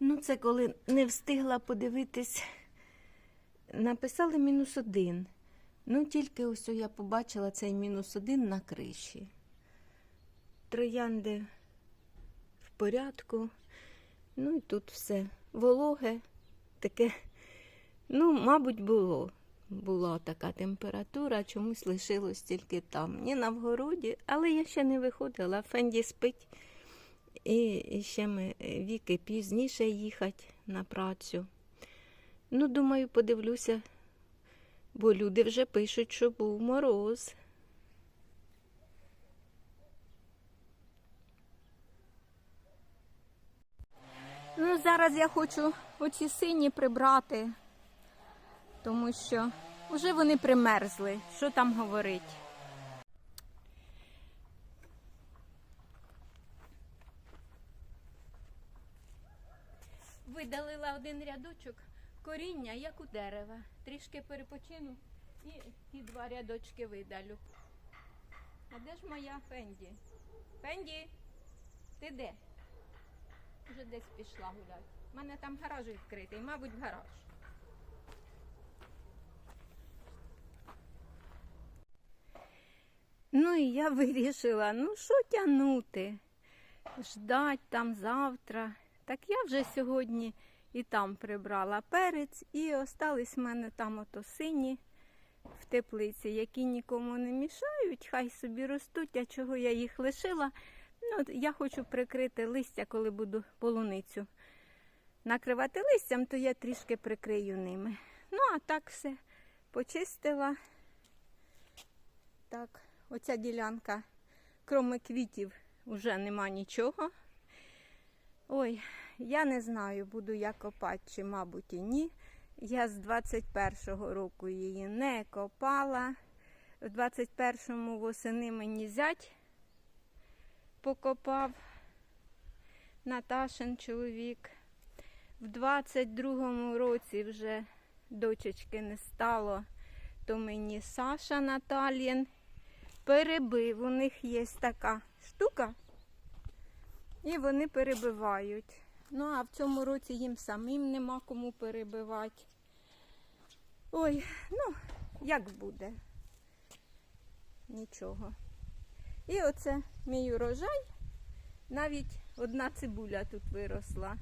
Ну, це коли не встигла подивитись. Написали мінус один. Ну, тільки ось я побачила цей мінус один на криші. Троянди в порядку. Ну і тут все вологе, таке, ну, мабуть, було. Була така температура, чомусь лишилось тільки там. Ні на вгороді, але я ще не виходила. Фенді спить. І ще ми е, віки пізніше їхати на працю. Ну, думаю, подивлюся, бо люди вже пишуть, що був мороз. Ну, зараз я хочу оці сині прибрати, тому що вже вони примерзли. Що там говорить? Видалила один рядочок коріння, як у дерева. Трішки перепочину і ті два рядочки видалю. А де ж моя Фенді? Фенді, ти де? Вже десь пішла гуляти. У мене там гараж відкритий, мабуть, гараж. Ну і я вирішила, ну що тягнути? Ждать там завтра. Так я вже сьогодні і там прибрала перець, і остались в мене там ото сині в теплиці, які нікому не мішають, хай собі ростуть, а чого я їх лишила. Ну, я хочу прикрити листя, коли буду полуницю накривати листям, то я трішки прикрию ними. Ну, а так все почистила. Так, оця ділянка, кроме квітів, вже нема нічого. Ой, я не знаю, буду я копати, чи, мабуть, і ні. Я з 21-го року її не копала. В 21-му восени мені зять покопав Наташин чоловік. В 22-му році вже дочечки не стало, то мені Саша Наталін перебив. У них є така штука, і вони перебивають. Ну, а в цьому році їм самим нема кому перебивати. Ой, ну, як буде? Нічого. І оце мій урожай. Навіть одна цибуля тут виросла.